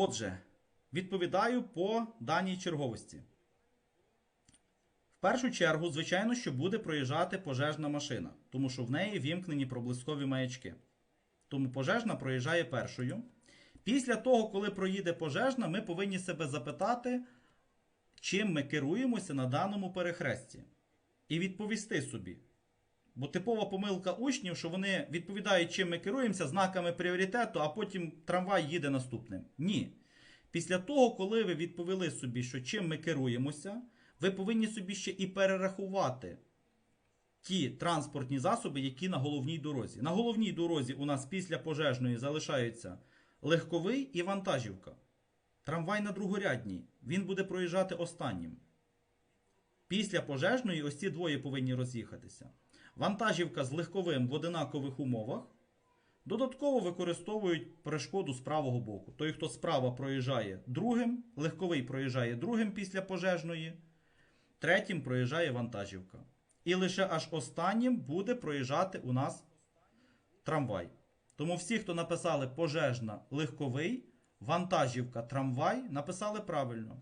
Отже, відповідаю по даній черговості. В першу чергу, звичайно, що буде проїжджати пожежна машина, тому що в неї вімкнені проблискові маячки. Тому пожежна проїжджає першою. Після того, коли проїде пожежна, ми повинні себе запитати, чим ми керуємося на даному перехресті. І відповісти собі. Бо типова помилка учнів, що вони відповідають, чим ми керуємося, знаками пріоритету, а потім трамвай їде наступним. Ні. Після того, коли ви відповіли собі, що чим ми керуємося, ви повинні собі ще і перерахувати ті транспортні засоби, які на головній дорозі. На головній дорозі у нас після пожежної залишаються легковий і вантажівка. Трамвай на другорядній. Він буде проїжджати останнім. Після пожежної ось ці двоє повинні роз'їхатися. Вантажівка з легковим в одинакових умовах. Додатково використовують перешкоду з правого боку. Той, хто справа проїжджає другим, легковий проїжджає другим після пожежної, третім проїжджає вантажівка. І лише аж останнім буде проїжджати у нас трамвай. Тому всі, хто написали пожежна легковий, вантажівка, трамвай, написали правильно.